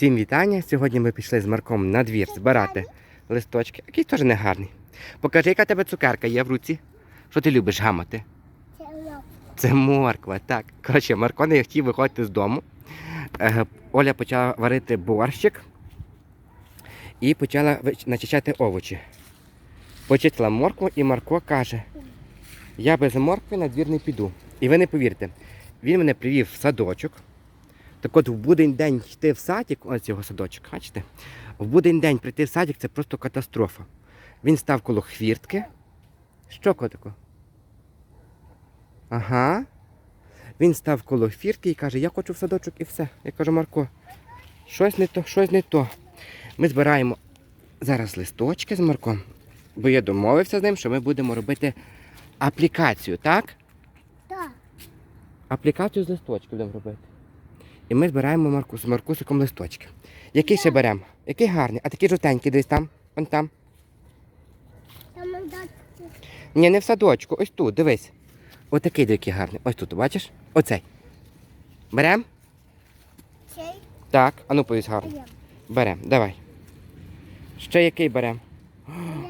Всім вітання. Сьогодні ми пішли з Марком на двір збирати листочки. Який теж не гарний. Покажи, яка тебе цукерка є в руці. Що ти любиш гамати? Це морква, так. Коротше, Марко не хотів виходити з дому. Е, Оля почала варити борщик і почала начищати овочі. Почистила моркву, і Марко каже: я без моркви на двір не піду. І ви не повірте, він мене привів в садочок. Так от в будень день йти в садик, ось його садочок, бачите? В будень день прийти в садик це просто катастрофа. Він став коло хвіртки. Що котику? Ага. Він став коло фіртки і каже, я хочу в садочок і все. Я кажу, Марко, щось не то, щось не то. Ми збираємо зараз листочки з Марком, бо я домовився з ним, що ми будемо робити аплікацію, так? Так. Аплікацію з листочків будемо робити. І ми збираємо Марку, з Маркусиком листочки. Який ще беремо? Який гарний? А такий жовтенький десь там, вон там. Там Ні, не в садочку, ось тут, дивись. Отакий який гарний. Ось тут, бачиш? Оцей. Берем? цей, Так, а ну повісь гарно. Берем, давай. Ще який берем?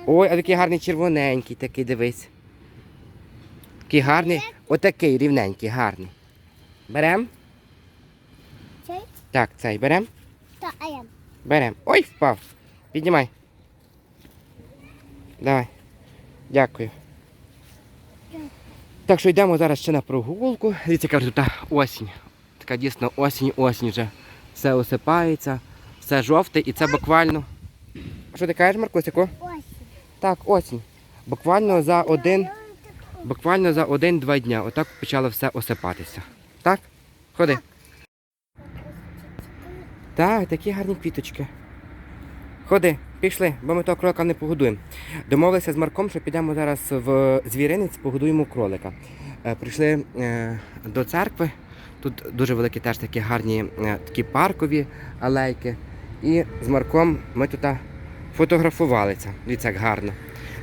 Ой, а такий гарний червоненький такий, дивись. Такий гарний, отакий рівненький, гарний. Берем? Так, цей берем? та а я. Берем. Ой, впав. Піднімай. Давай. Дякую. Так що йдемо зараз ще на прогулку. Дивіться, яка тут осінь. Така дійсно осінь, осінь вже. Все осипається, все жовте і це буквально. Що ти кажеш, Маркусику? Ось. Так, осінь. Буквально за один, буквально за один-два дня. Отак почало все осипатися. Так? Ходи. Так, такі гарні квіточки. Ходи, пішли, бо ми того кролика не погодуємо. Домовилися з Марком, що підемо зараз в звіринець, погодуємо кролика. Е, Прийшли е, до церкви. Тут дуже великі теж такі гарні е, такі паркові алейки. І з Марком ми тут фотографувалися. Дивіться, як гарно.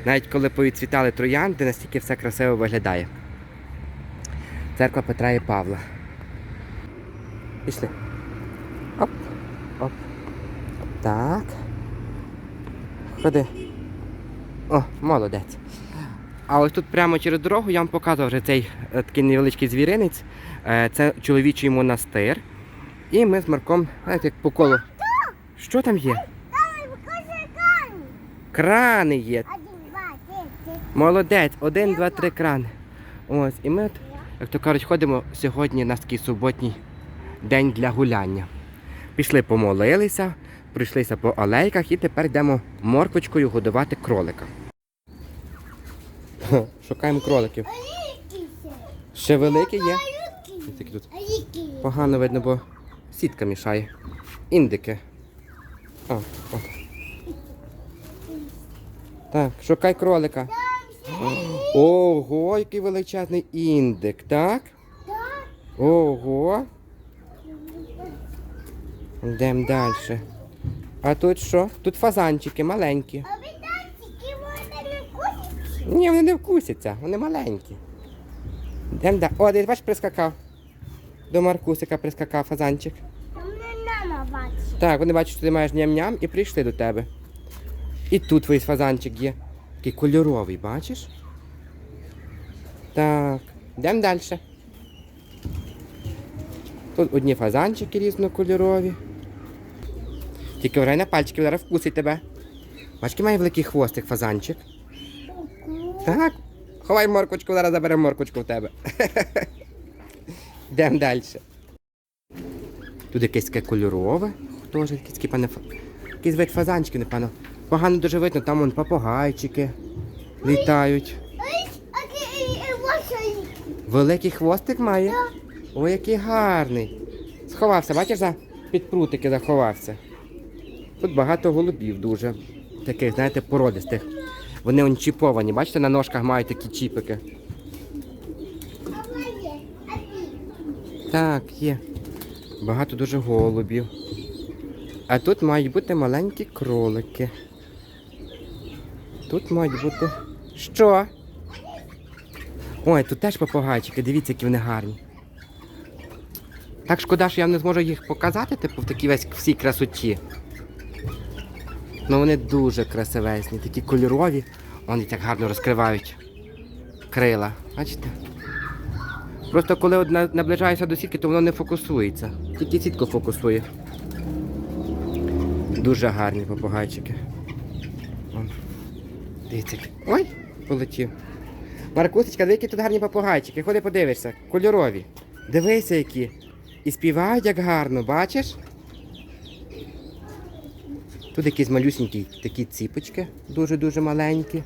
Навіть коли повідцвітали троянди, настільки все красиво виглядає. Церква Петра і Павла. Пішли. Так. Ходи. О, молодець. А ось тут прямо через дорогу я вам показував вже цей е, такий невеличкий звіринець. Е, Це чоловічий монастир. І ми з Марком, знаєте, як по колу. Що там є? Крани є. Молодець, один, два, три крани. Ось, і ми, як то кажуть, ходимо сьогодні на такий суботній день для гуляння. Пішли, помолилися, пройшлися по алейках і тепер йдемо морквочкою годувати кролика. Шукаємо кроликів. А? Ще великі є. А тут погано видно, бо сітка мішає. Індики. О, о. Так, шукай кролика. Ого, який величезний індик? Так. Ого. Йдемо далі. А тут що? Тут фазанчики маленькі. А ви вони не кусять? Ні, вони не вкусяться, вони маленькі. Йдемо далі. О, десь бач, прискакав. До Маркусика прискакав фазанчик. Так, вони бачать, що ти маєш ням-ням і прийшли до тебе. І тут твій фазанчик є. Такий кольоровий, бачиш? Так, йдемо далі. Тут одні фазанчики різнокольорові. Тільки врай на пальчики, зараз вкусить тебе. Бачки має великий хвостик фазанчик. Так. Ховай моркочку, зараз заберемо моркочку в тебе. Йдемо далі. Тут якесь таке кольорове. Теж якісь такі, пане, якийсь вид фазанчики, напевно. Погано дуже видно, там вон попугайчики літають. Великий хвостик має. Ой, який гарний. Сховався, бачиш, за під прутики заховався. Тут багато голубів дуже. Таких, знаєте, породистих. Вони он чіповані, бачите, на ножках мають такі чіпики. Так, є. Багато дуже голубів. А тут мають бути маленькі кролики. Тут мають бути. Що? Ой, тут теж попугайчики, дивіться, які вони гарні. Так шкода, що я не зможу їх показати, типу, в такій весь всій красоті. Ну вони дуже красивесні, такі кольорові. Вони так гарно розкривають крила. Бачите? Просто коли наближаєшся до сітки, то воно не фокусується. Тільки сітка фокусує. Дуже гарні попугайчики. Вон. Дивіться. Ой, полетів. Маркусечка, які тут гарні попугайчики. Ходи подивишся. Кольорові. Дивися, які. І співають як гарно, бачиш? Тут якісь малюсенькі такі ціпочки, дуже-дуже маленькі.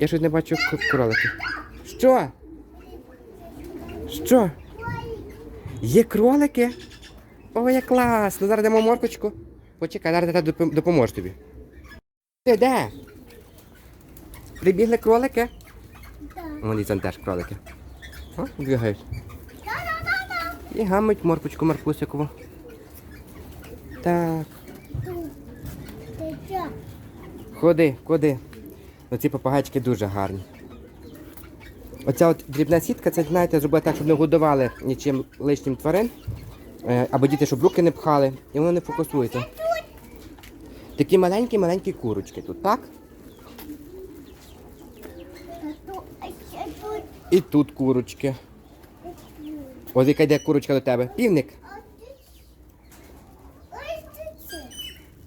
Я щось не бачу кролики. Що? Що? Є кролики? О, як класно! Зараз дамо моркочку. Почекай, зараз я допом- допоможу тобі. Ти де? Прибігли кролики? Так. Вони там теж кролики. О, бігають. І гамить моркочку Маркусикову. Так, Тут. Ти що? Ходи, ходи. Ну, ці попагайчики дуже гарні. Оця от дрібна сітка, це, знаєте, зробила так, щоб не годували нічим лишнім тварин. Е, Або діти, щоб руки не пхали, і воно не фокусується. Такі маленькі-маленькі курочки тут, так? І тут курочки. Ось яка йде курочка до тебе. Півник.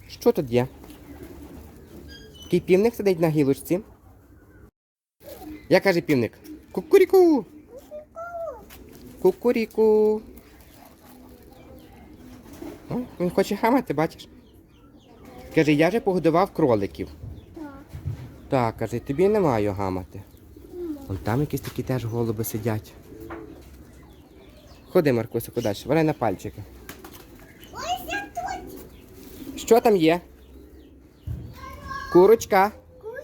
Що тут є? Який півник сидить на гілочці. Як каже півник? Кукуріку. Кукуріку. О, він хоче хамати, бачиш? Каже, я вже погодував кроликів. Так. Так, каже, тобі не маю гамати. Вон там якісь такі теж голуби сидять. Ходи, Маркусику, далі, валяй на пальчики. Ось я тут. Що там є? Курочка. Куй.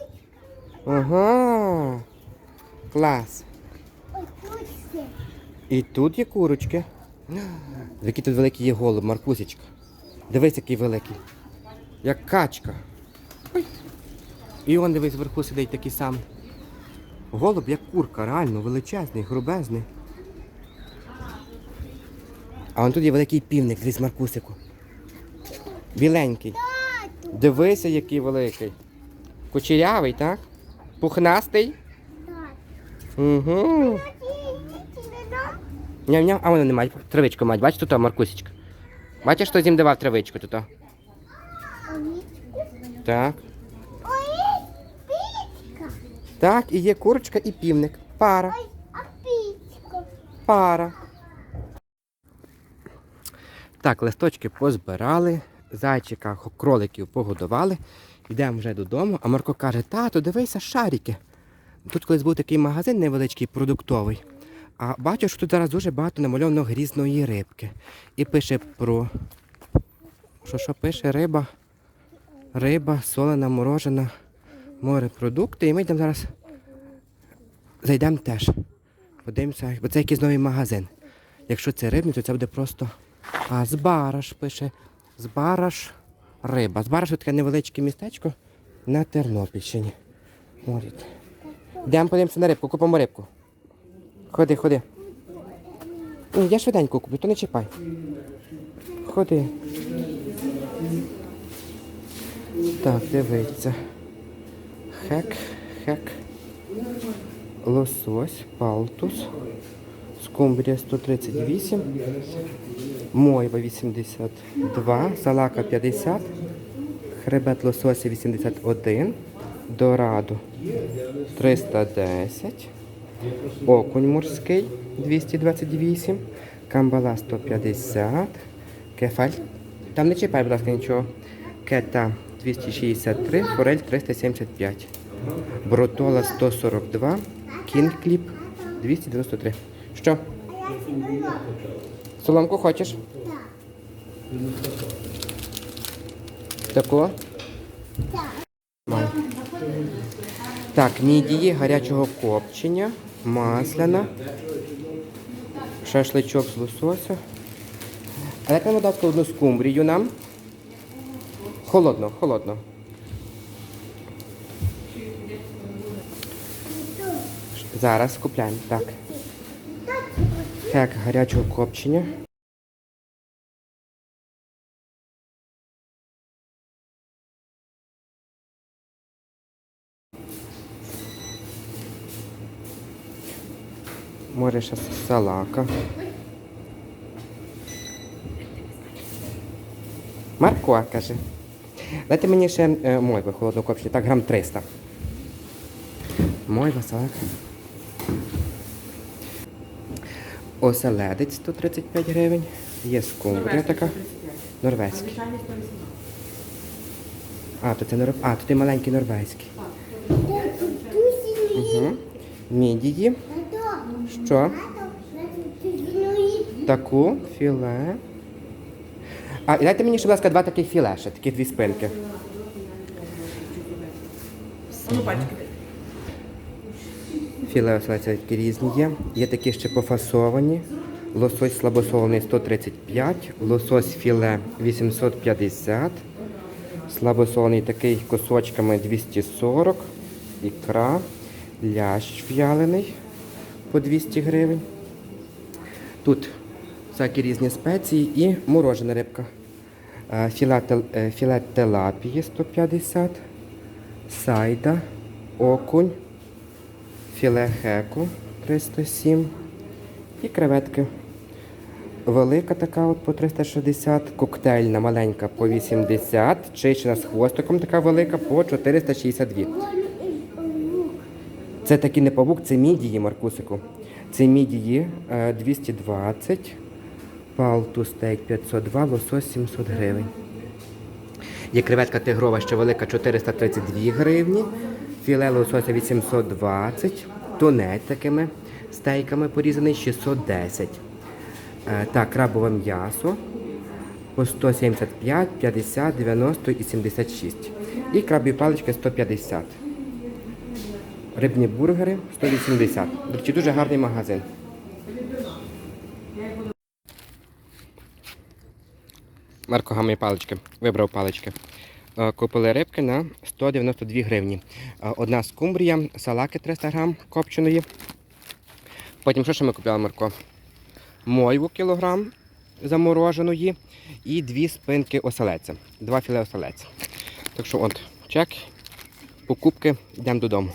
Ага. Клас. І тут є курочки. Який тут великий є голуб, Маркусечка. Дивись, який великий. Як качка. Ой. І он дивись, вверху сидить такий самий. Голуб як курка, реально величезний, грубезний. А он тут є великий півник, дивись, Маркусику. Біленький. Дивися, який великий. Кучерявий, так? Пухнастий. Так. Угу. Ням-ням, а вони не мають травичку мають. Бачиш тут, Маркусечка? Бачиш, хто їм давав травичку тут? Так. Ой, пічка. Так, і є курочка і півник. Пара. Ой, а пічка. Пара. Так, листочки позбирали, зайчика, кроликів погодували. Йдемо вже додому, а Марко каже, тату, дивися, шарики. Тут колись був такий магазин невеличкий, продуктовий. А бачу, що тут зараз дуже багато намальовано грізної рибки. І пише про. Що що пише? Риба. Риба, солена, морожена, морепродукти. І ми йдемо зараз. Зайдемо теж. Подивимося, бо це якийсь новий магазин. Якщо це рибний, то це буде просто. А Збараш пише. Збараш риба. Збараш таке невеличке містечко на Тернопільщині. Йдемо подивимося на рибку, купимо рибку. Ходи, ходи. Ні, я швиденько куплю, то не чіпай. Ходи. Так, дивиться. Хек, хек. Лосось, палтус. Скумбрія 138. Мойва 82. Салака 50. Хребет лосося 81. Дорадо 310. Окунь морський 228. Камбала 150. Кефаль. Там не чіпай, будь ласка, нічого. Кета 263, форель 375. Брутола 142. Кінг-кліп 293. Що? Соломку хочеш? Тако? Маю. Так, мідії гарячого копчення, масляна, шашличок з лосося. А як нам ласка, одну скумбрію нам? Холодно, холодно. Зараз купляємо, так. Хек гарячого копчення. Може ще салака. Марко, каже. Дайте мені ще е, мойви холодного копчення, так грам 300. Мойва, салат. Оселедець 135 гривень. Є скумбрія така. Норвезький. А, то це норв... А, то ти маленький норвезький. Угу. Мідії. Що? Таку філе. А, і дайте мені, будь ласка, два таких філе ще, такі дві спинки. Ну пальчики. Філе оселедця такі різні є. Є такі ще пофасовані. Лосось слабосолений 135, лосось філе 850, слабосолений такий кусочками 240, ікра, лящ в'ялений по 200 гривень. Тут всякі різні спеції і морожена рибка. Е, Філе, е, телапії 150, сайда, окунь, філе хеку 307 і креветки. Велика така от по 360, коктейльна маленька по 80, чищена з хвостиком така велика по 462. Це такі не павук, це мідії, Маркусику. Це мідії е, 220, палту стейк 502, лосось 700 гривень. Є креветка тигрова ще велика 432 гривні, філе лосося 820, тунець такими стейками порізаний 610. Е, Так, крабове м'ясо по 175, 50, 90 і 76. І крабові палички 150. Рибні бургери 180. До речі, дуже гарний магазин. Марко гамає палички. Вибрав палички. Е, Купили рибки на 192 гривні. Е, Одна скумбрія, салаки 300 грам копченої. Потім що ще ми купили, Марко? Мойву кілограм замороженої і дві спинки оселеця. Два філе оселеця. Так що от, чек, покупки, йдемо додому.